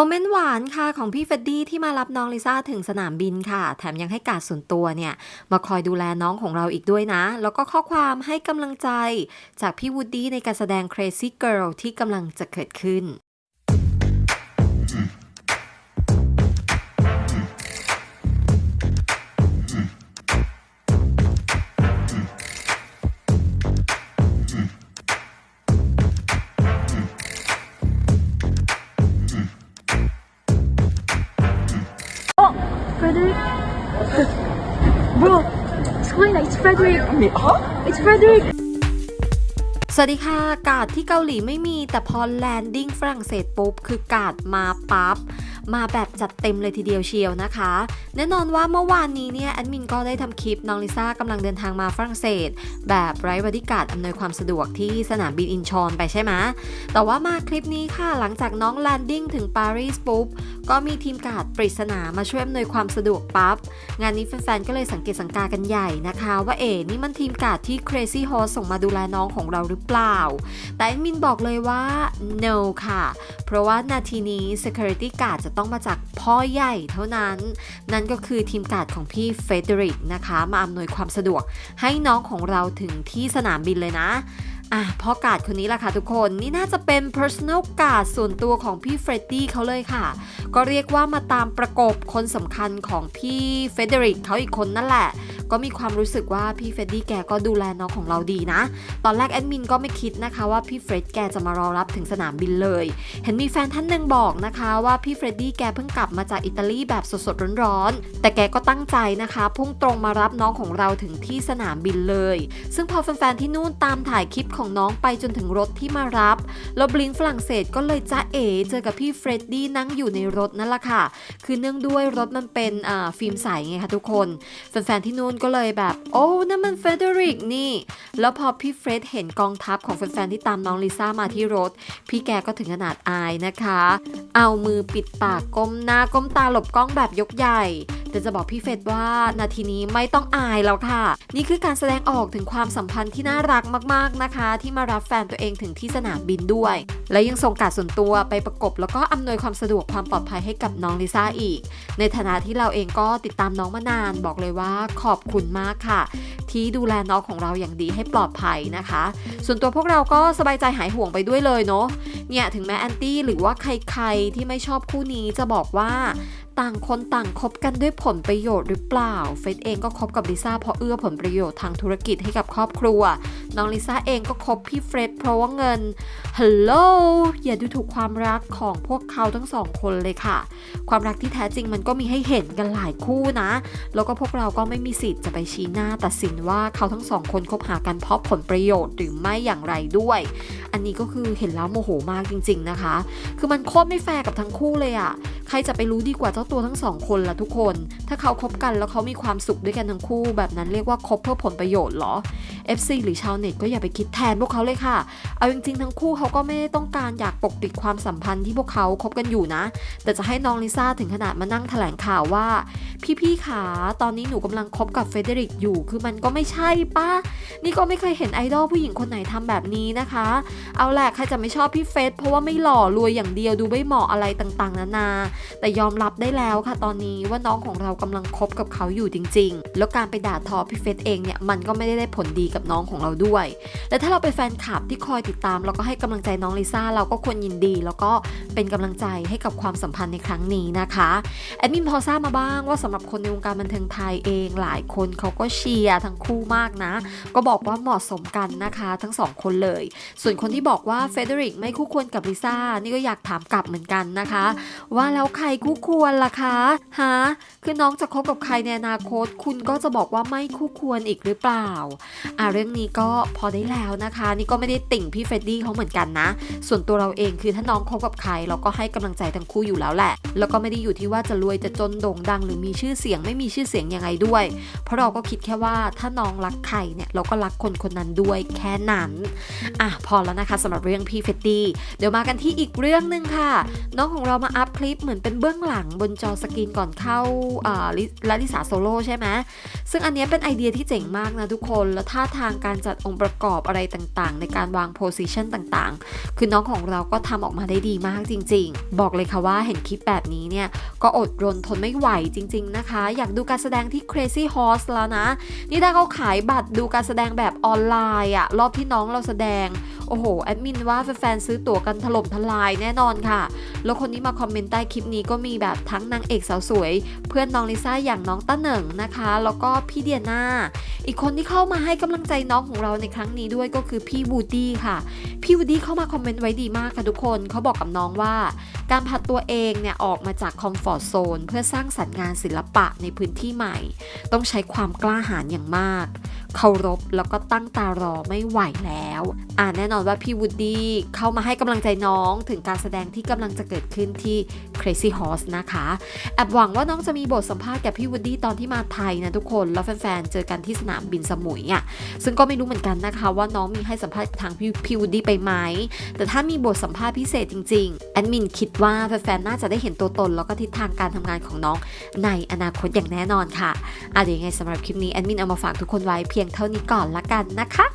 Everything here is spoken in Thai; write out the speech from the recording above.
โมเมนต์หวานค่ะของพี่เฟดดี้ที่มารับน้องลิซ่าถึงสนามบินค่ะ แถมยังให้การส่วนตัวเนี่ย มาคอยดูแลน้องของเราอีกด้วยนะ แล้วก็ข้อความให้กำลังใจ จากพี่วูดดี้ในการแสดง Crazy Girl ที่กำลังจะเกิดขึ้น Frederick? Bro, Selena, it's Frederick. Huh? It's Frederick. สวัสดีค่ะ กาดที่เกาหลีไม่มีแต่พอแลนดิ้งฝรั่งเศสปุ๊บ คือกาดมาปับ๊บ มาแบบจัดเต็มเลยทีเดียวเชียวนะคะ แน่นอนว่าเมื่อวานนี้เนี่ยแอดมินก็ได้ทำคลิปน้องลิซ่ากำลังเดินทางมาฝรั่งเศส แบบไร้บริการดอำนวยความสะดวกที่สนามบินอินชอนไปใช่ไหมแต่ว่ามาคลิปนี้ค่ะหลังจากน้องแลนดิ้งถึงปารีสปุ๊บก็มีทีมการ์ดปริศนามาช่วยอำนวยความสะดวกปั๊บงานนี้แฟนๆก็เลยสังเกตสังกากันใหญ่นะคะ ว่าเอ๋นี่มันทีมการ์ดที่ Crazy Horse ส่งมาดูแลน้องของเราหรือเปล่า แต่แอดมินบอกเลยว่า no ค่ะ เพราะว่านาทีนี้ Security Guard จะต้องมาจากพ่อใหญ่เท่านั้น นั่นก็คือทีมการ์ดของพี่เฟเดริกนะคะ มาอำนวยความสะดวกให้น้องของเราถึงที่สนามบินเลยนะอะพ่อกาดคนนี้ล่ะค่ะทุกคนนี่น่าจะเป็น personal guard ส่วนตัวของพี่เฟรดดี้เขาเลยค่ะ ก็เรียกว่ามาตามประกบคนสำคัญของพี่เฟเดริกเขาอีกคนนั่นแหละ ก็มีความรู้สึกว่าพี่เฟรดดี้แกก็ดูแลน้องของเราดีนะ ตอนแรกแอดมินก็ไม่คิดนะคะว่าพี่เฟรดแกจะมารอรับถึงสนามบินเลย เห็นมีแฟนท่านหนึ่งบอกนะคะว่าพี่เฟรดดี้แกเพิ่งกลับมาจากอิตาลีแบบสดๆร้อนๆ แต่แกก็ตั้งใจนะคะ พุ่งตรงมารับน้องของเราถึงที่สนามบินเลย ซึ่งพอแฟนๆที่นู่นตามถ่ายคลิปของน้องไปจนถึงรถที่มารับ แล้วบลิงฝรั่งเศสก็เลยจ้าเอ๋เจอกับพี่เฟรดดี้นั่งอยู่ในรถนั่นแหละค่ะ คือเนื่องด้วยรถมันเป็นอ่าฟิล์มใสไงคะทุกคน แฟนๆที่นู่นก็เลยแบบ โอ้นั่นมันเฟเดริกนี่ แล้วพอพี่เฟรดเห็นกองทัพของแฟนๆที่ตามน้องลิซ่ามาที่รถ พี่แกก็ถึงขนาดอายนะคะ เอามือปิดปากก้มหน้าก้มตาหลบกล้องแบบยกใหญ่แต่จะบอกพี่เฟดว่านาทีนี้ไม่ต้องอายแล้วค่ะ นี่คือการแสดงออกถึงความสัมพันธ์ที่น่ารักมากๆนะคะ ที่มารับแฟนตัวเองถึงที่สนามบินด้วย และยังส่งการดส่วนตัวไปประกบ แล้วก็อำนวยความสะดวกความปลอดภัยให้กับน้องลิซ่าอีก ในฐานะที่เราเองก็ติดตามน้องมานาน บอกเลยว่าขอบคุณมากค่ะที่ดูแลน้องของเราอย่างดีให้ปลอดภัยนะคะ ส่วนตัวพวกเราก็สบายใจหายห่วงไปด้วยเลยเนาะเนี่ยถึงแม้แอนตี้หรือว่าใครๆที่ไม่ชอบคู่นี้จะบอกว่าต่างคนต่างคบกันด้วยผลประโยชน์หรือเปล่า เฟซเองก็คบกับลิซ่าเพราะเอื้อผลประโยชน์ทางธุรกิจให้กับครอบครัว น้องลิซ่าเองก็คบพี่เฟรดเพราะว่าเงิน ฮัลโหล อย่าดูถูกความรักของพวกเขาทั้งสองคนเลยค่ะ ความรักที่แท้จริงมันก็มีให้เห็นกันหลายคู่นะ แล้วก็พวกเราก็ไม่มีสิทธิ์จะไปชี้หน้าตัดสินว่าเขาทั้งสองคนคบหากันเพราะผลประโยชน์หรือไม่อย่างไรด้วย อันนี้ก็คือเห็นแล้วโมโหมากจริง ๆนะคะ คือมันโคตรไม่แฟร์กับทั้งคู่เลยอะใครจะไปรู้ดีกว่าเจ้าตัวทั้งสองคนล่ะทุกคน ถ้าเขาคบกันแล้วเขามีความสุขด้วยกันทั้งคู่ แบบนั้นเรียกว่าคบเพื่อผลประโยชน์เหรอ FC หรือชาวเน็ตก็อย่าไปคิดแทนพวกเขาเลยค่ะ เอาจริงๆทั้งคู่เขาก็ไม่ได้ต้องการอยากปกปิดความสัมพันธ์ที่พวกเขาคบกันอยู่นะ แต่จะให้น้องลิซ่าถึงขนาดมานั่งแถลงข่าวว่า พี่ๆขาตอนนี้หนูกำลังคบกับเฟเดริกอยู่ คือมันก็ไม่ใช่ปะนี่ก็ไม่เคยเห็นไอดอลผู้หญิงคนไหนทำแบบนี้นะคะ เอาแหละใครจะไม่ชอบพี่เฟสเพราะว่าไม่หล่อรวยอย่างเดียวดูไม่เหมาะอะไรต่างๆ นานา แต่ยอมรับได้แล้วค่ะตอนนี้ว่าน้องของเรากำลังคบกับเขาอยู่จริง ๆ แล้วการไปด่าทอพี่เฟสเองเนี่ยมันก็ไม่ได้ได้ผลดีกับน้องของเราด้วย และถ้าเราเป็นแฟนคลับที่คอยติดตามแล้วก็ให้กำลังใจน้องลิซ่าเราก็ควรยินดี แล้วก็เป็นกำลังใจให้กับความสัมพันธ์ในครั้งนี้นะคะแอดมินพอทราบมาบ้างว่าสำหรับคนในวงการบันเทิงไทยเองหลายคนเขาก็เชียร์ทั้งคู่มากนะ ก็บอกว่าเหมาะสมกันนะคะทั้งสองคนเลย ส่วนคนที่บอกว่าเฟเดริกไม่คู่ควรกับลิซ่านี่ก็อยากถามกลับเหมือนกันนะคะ ว่าแล้วใครคู่ควรล่ะคะฮะคือน้องจะคบกับใครในอนาคต คุณก็จะบอกว่าไม่คู่ควรอีกหรือเปล่าอะเรื่องนี้ก็พอได้แล้วนะคะ นี่ก็ไม่ได้ติ่งพี่เฟดดี้เขาเหมือนกันนะ ส่วนตัวเราเองคือถ้าน้องคบกับใครเราก็ให้กำลังใจทั้งคู่อยู่แล้วแหละ แล้วก็ไม่ได้อยู่ที่ว่าจะรวยจะจนโด่งดัง หรือมีชื่อเสียงไม่มีชื่อเสียงยังไงด้วย เพราะเราก็คิดแค่ว่าถ้าน้องรักใครเนี่ยเราก็รักคนคนนั้นด้วยแค่นั้นอะพอแล้วนะคะสำหรับเรื่องพี่เฟรดดี้เดี๋ยวมากันที่อีกเรื่องหนึ่งค่ะ น้องของเรามาอัพคลิปเหมือนเป็นเบื้องหลังบนจอสกรีนก่อนเข้าอ่าลิลาลิสาโซโล่ใช่ไหมซึ่งอันนี้เป็นไอเดียที่เจ๋งมากนะทุกคน แล้วท่าทางการจัดองค์ประกอบอะไรต่างๆ ในการวางโพสิชันต่างๆ คือน้องของเราก็ทำออกมาได้ดีมากจริง ๆ บอกเลยค่ะว่าเห็นคลิปแบบนี้เนี่ย ก็อดรนทนไม่ไหวจริง ๆ นะคะ อยากดูการแสดงที่ Crazy Horse แล้วนะนี่ถ้าเขาขายบัตรดูการแสดงแบบออนไลน์อะรอบที่น้องเราแสดง โอ้โห แอดมินว่าแฟนๆซื้อตั๋วกันถล่มทลายแน่นอนค่ะ แล้วคนที่มาคอมเมนต์ใต้คลิปนี้ก็มีแบบทั้งนางเอกสาวสวย เพื่อนน้องลิซ่าอย่างน้องต้าเหนิงนะคะ แล้วก็พี่เดียนาอีกคนที่เข้ามาให้กำลังใจน้องของเราในครั้งนี้ด้วยก็คือพี่วูดี้ค่ะ พี่วูดดี้เข้ามาคอมเมนต์ไว้ดีมากค่ะทุกคนเขาบอกกับน้องว่า การผัดตัวเองเนี่ยออกมาจากคอมฟอร์ทโซนเพื่อสร้างสรรค์งานศิลปะในพื้นที่ใหม่ ต้องใช้ความกล้าหาญอย่างมาก เคารพแล้วก็ตั้งตารอไม่ไหวแล้ว อ่าแน่นอนว่าพี่วูดดี้เข้ามาให้กำลังใจน้องถึงการแสดงที่กำลังจะเกิดขึ้นที่ Crazy Horse นะคะแอบหวังว่าน้องจะมีบทสัมภาษณ์กับพี่วูดดี้ตอนที่มาไทยนะทุกคนแล้วแฟนๆเจอกันที่สนามบินสมุยอะซึ่งก็ไม่รู้เหมือนกันนะคะว่าน้องมีให้สัมภาษณ์ทางพี่พี่วูดดี้ไปไหมแต่ถ้ามีบทสัมภาษณ์พิเศษจริงๆแอดมินคิดว่าแฟนๆน่าจะได้เห็นตัวตน แล้วก็ทิศทางการทำงานของน้องในอนาคตอย่างแน่นอนค่ะอะเดี๋ยวยังไงสำหรับคลิปนี้แอดมินเอามาฝากทุกคนไว้เพียงเท่านี้ก่อนละกันนะคะ